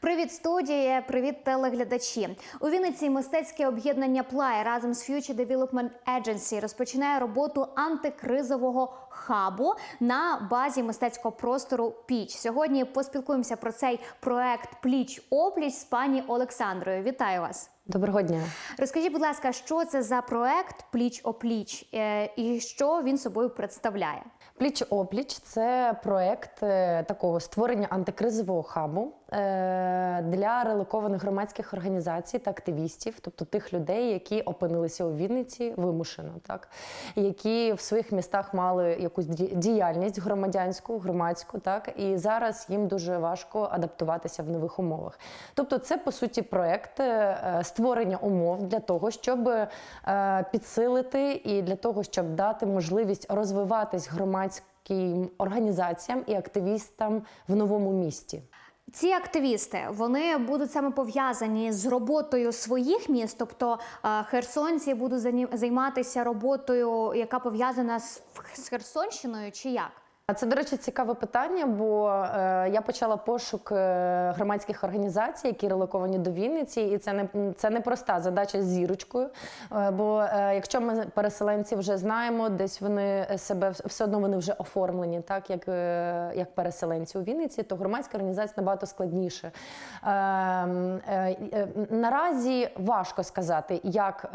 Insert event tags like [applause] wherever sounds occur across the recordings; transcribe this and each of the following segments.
Привіт, студія! Привіт, телеглядачі! У Вінниці мистецьке об'єднання Плай разом з Future Development Agency розпочинає роботу антикризового хабу на базі мистецького простору Піч. Сьогодні поспілкуємося про цей проект Пліч опліч з пані Олександрою. Вітаю вас! Доброго дня. Розкажіть, будь ласка, що це за проект Пліч опліч е, і що він собою представляє? Пліч опліч це проект е, такого створення антикризового хабу для релокованих громадських організацій та активістів, тобто тих людей, які опинилися у Вінниці вимушено, так які в своїх містах мали якусь діяльність громадянську, громадську, так і зараз їм дуже важко адаптуватися в нових умовах. Тобто, це по суті проект е, створення умов для того, щоб е, підсилити і для того, щоб дати можливість розвиватись громадським організаціям і активістам в новому місті. Ці активісти вони будуть саме пов'язані з роботою своїх міст, тобто е, херсонці будуть займатися роботою, яка пов'язана з Херсонщиною, чи як? Це, до речі, цікаве питання, бо е, я почала пошук е, громадських організацій, які релоковані до Вінниці, і це не це не проста задача з зірочкою. Е, бо якщо ми переселенці вже знаємо, десь вони себе все одно вони вже оформлені, так як, як переселенці у Вінниці, то громадська організація набагато складніше. Наразі важко сказати, як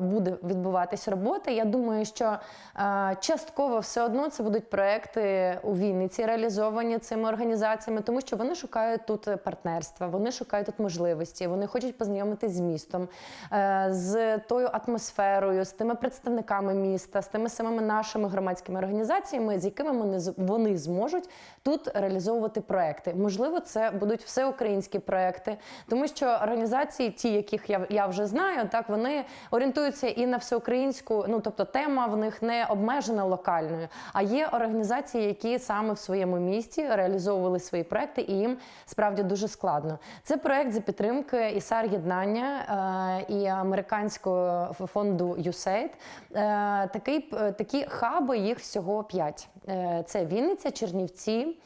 буде відбуватись робота. Я думаю, що частково все одно це будуть проекти у Вінниці, реалізовані цими організаціями, тому що вони шукають тут партнерства, вони шукають тут можливості, вони хочуть познайомитись з містом, е, з тою атмосферою, з тими представниками міста, з тими самими нашими громадськими організаціями, з якими вони зможуть тут реалізовувати проекти. Можливо, це будуть всеукраїнські проекти, тому що організації, ті, яких я, я вже знаю, так вони орієнтуються і на всеукраїнську, ну тобто тема в них не обмежена локальною, а є організації, які саме в своєму місті реалізовували свої проекти, і їм справді дуже складно. Це проект за підтримки ІСАР єднання е, і американського фонду USAID. Е, такий, такі хаби їх всього п'ять. Е, це Вінниця, Чернівці.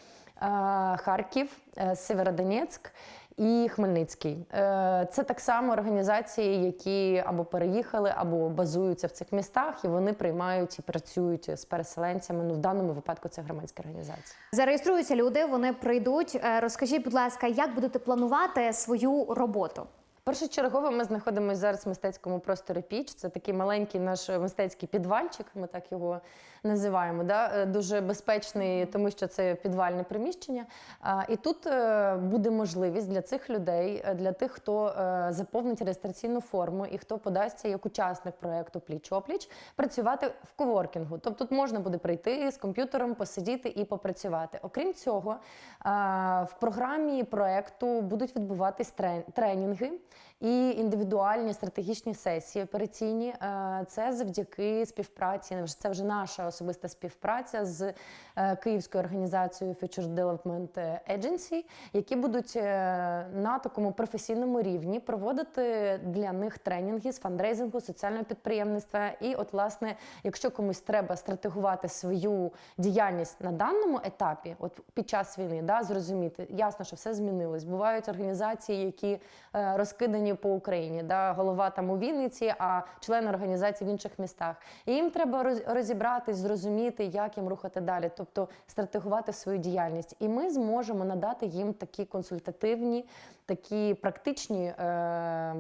Харків, Северодонецьк і Хмельницький. Е, Це так само організації, які або переїхали, або базуються в цих містах, і вони приймають і працюють з переселенцями. Ну в даному випадку це громадська організація. Зареєструються люди, вони прийдуть. Е, Розкажіть, будь ласка, як будете планувати свою роботу? Першочергово ми знаходимося зараз в мистецькому просторі Піч. Це такий маленький наш мистецький підвальчик, ми так його називаємо. Да? Е, Дуже безпечний, тому що це підвальне приміщення. І тут е, буде можливість для цих людей, е, для тих, хто заповнить реєстраційну форму і хто подасться як учасник проєкту Пліч-опліч, працювати в коворкінгу. Тобто тут можна буде прийти з комп'ютером, посидіти і попрацювати. Окрім цього, в програмі проєкту будуть відбуватись тренінги і індивідуальні стратегічні сесії операційні. Це завдяки співпраці. Це вже наша особиста співпраця з е, київською організацією Future Development Agency, які будуть е, на такому професійному рівні проводити для них тренінги з фандрейзингу, соціального підприємництва. І, от, власне, якщо комусь треба стратегувати свою діяльність на даному етапі, от під час війни, да, зрозуміти, ясно, що все змінилось. Бувають організації, які е, розкидані по Україні, да, голова там у Вінниці, а члени організації в інших містах. І їм треба роз- розібратись, зрозуміти, як їм рухати далі, тобто стратегувати свою діяльність. І ми зможемо надати їм такі консультативні, такі практичні. Е-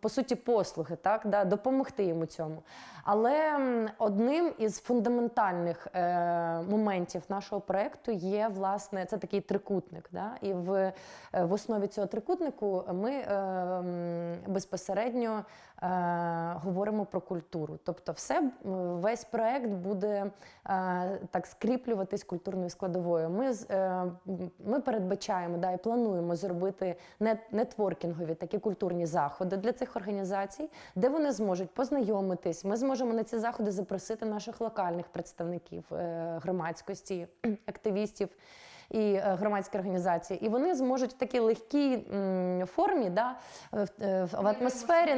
по суті, послуги, так да, допомогти їм у цьому. Але одним із фундаментальних е, моментів нашого проекту є власне це такий трикутник. Да? І в, е, в основі цього трикутнику ми е, безпосередньо е, говоримо про культуру. Тобто, все весь проект буде е, так скріплюватись культурною складовою. Ми, е, ми передбачаємо да, і плануємо зробити нет- нетворкінгові такі культурні заходи для цих організацій, де вони зможуть познайомитись. Ми зможемо на ці заходи запросити наших локальних представників е, громадськості, [clears throat] активістів. І е, громадські організації, і вони зможуть в такій легкій формі, да, в, е, атмосфері,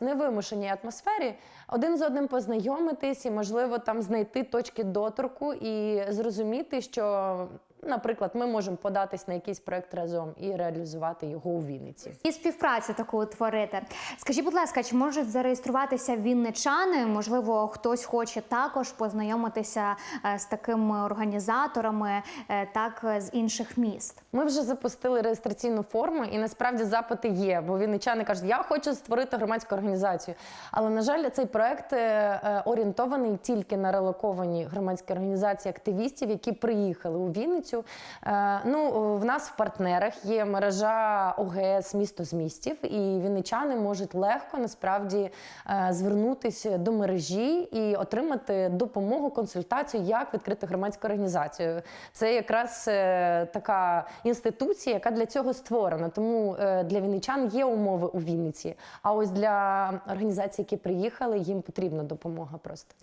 невимушеній атмосфері, один з одним познайомитись і, можливо, там знайти точки доторку і зрозуміти, що Наприклад, ми можемо податись на якийсь проект разом і реалізувати його у Вінниці. І співпрацю таку утворити. Скажіть, будь ласка, чи можуть зареєструватися вінничани? Можливо, хтось хоче також познайомитися е, з такими організаторами, е, так з інших міст. Ми вже запустили реєстраційну форму, і насправді запити є, бо вінничани кажуть, я хочу створити громадську організацію. Але на жаль, цей проект е, орієнтований тільки на релоковані громадські організації активістів, які приїхали у Вінницю. Е, Ну в нас в партнерах є мережа ОГС місто з містів, і вінничани можуть легко насправді е, звернутися до мережі і отримати допомогу, консультацію, як відкрити громадську організацію. Це якраз е, така інституція, яка для цього створена. Тому для вінничан є умови у Вінниці. А ось для організацій, які приїхали, їм потрібна допомога просто.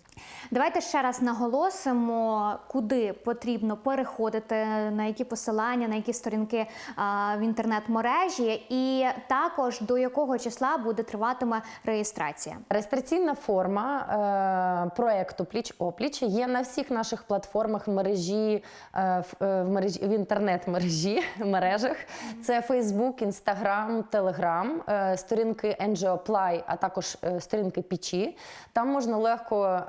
Давайте ще раз наголосимо, куди потрібно переходити, на які посилання, на які сторінки в інтернет-мережі, і також до якого числа буде триватиме реєстрація. Реєстраційна форма е, проекту Пліч опліч є на всіх наших платформах мережі е, в, е, мережі в інтернет-мережі [laughs] мережах. Це Facebook, Instagram, Telegram, е, сторінки NGOPly, а також сторінки Пічі. Там можна легко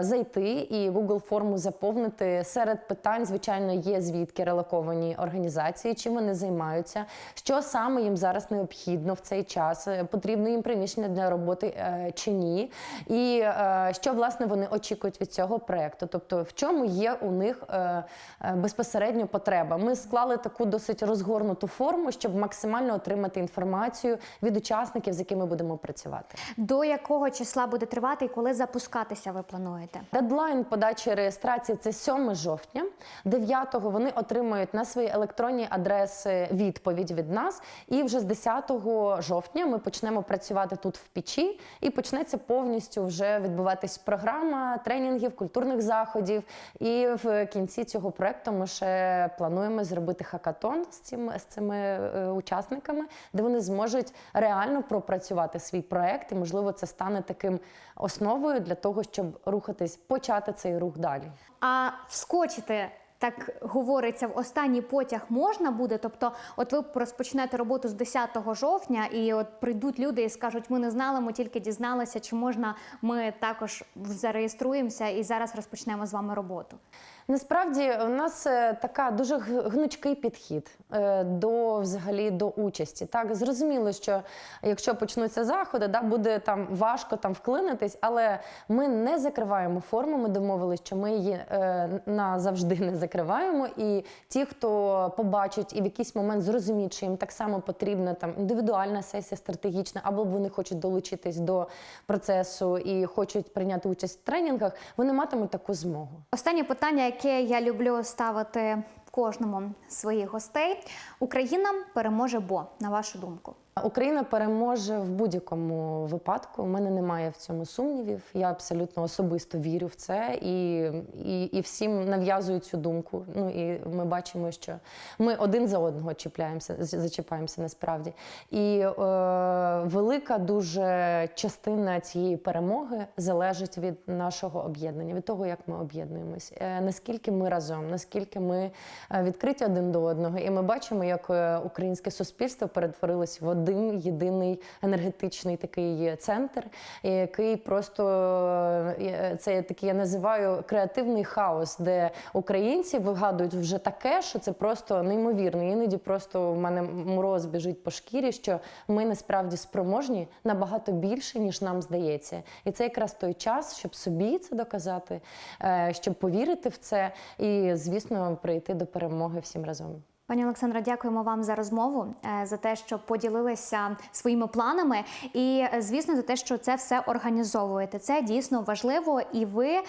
зайти і Google форму заповнити. Серед питань, звичайно, є звідки релоковані організації, чим вони займаються, що саме їм зараз необхідно в цей час, е, потрібно їм приміщення для роботи е, чи ні, і е, що власне вони очікують від цього проекту. Тобто, в чому є у них безпосередньо потреба. Ми склали таку досить розгорнуту форму, щоб максимально отримати інформацію від учасників, з якими будемо працювати. До якого числа буде тривати і коли запускатися ви плануєте? Дедлайн подачі реєстрації це 7 жовтня. 9-го вони отримають на свої електронні адреси відповідь від нас. І вже з 10 жовтня ми почнемо працювати тут в печі, і почнеться повністю вже відбуватись програма тренінгів, культурних заходів. І в кінці цього проекту ми ще плануємо зробити хакатон з цими, з цими е, учасниками, де вони зможуть реально пропрацювати свій проект, і можливо це стане таким основою для того, щоб рухатись, почати цей рух далі. А вскочити. Так говориться, в останній потяг можна буде. Тобто, от ви розпочнете роботу з 10 жовтня, і от прийдуть люди і скажуть, ми не знали, ми тільки дізналися, чи можна ми також зареєструємося і зараз розпочнемо з вами роботу. Насправді у нас е, така дуже гнучкий підхід е, до взагалі до участі. Так зрозуміло, що якщо почнуться заходи, да буде там важко там вклинитись, але ми не закриваємо форму. Ми домовилися, що ми її е, назавжди не закриваємо. І ті, хто побачить і в якийсь момент зрозуміють, що їм так само потрібна там індивідуальна сесія стратегічна, або вони хочуть долучитись до процесу і хочуть прийняти участь в тренінгах, вони матимуть таку змогу. Останнє питання, яке я люблю ставити кожному своїх гостей: Україна переможе, бо на вашу думку. Україна переможе в будь-якому випадку. У мене немає в цьому сумнівів. Я абсолютно особисто вірю в це і, і, і всім нав'язую цю думку. Ну і ми бачимо, що ми один за одного чіпляємося, зачіпаємося насправді. І е, велика дуже частина цієї перемоги залежить від нашого об'єднання, від того, як ми об'єднуємось, е, наскільки ми разом, наскільки ми е, відкриті один до одного. І ми бачимо, як е, українське суспільство перетворилось в один єдиний енергетичний такий центр, який просто е, це такий, я називаю креативний хаос, де українці вигадують вже таке, що це просто неймовірно. Іноді просто в мене мороз біжить по шкірі, що ми насправді спроможні набагато більше, ніж нам здається. І це якраз той час, щоб собі це доказати, е, щоб повірити в це, і звісно, прийти до перемоги всім разом. Пані Олександра, дякуємо вам за розмову, е, за те, що поділилися своїми планами, і е, звісно, за те, що це все організовуєте. Це дійсно важливо, і ви е,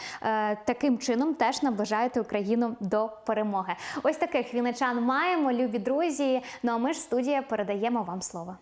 таким чином теж наближаєте Україну до перемоги. Ось таких віничан маємо, любі друзі. Ну а ми ж студія передаємо вам слово.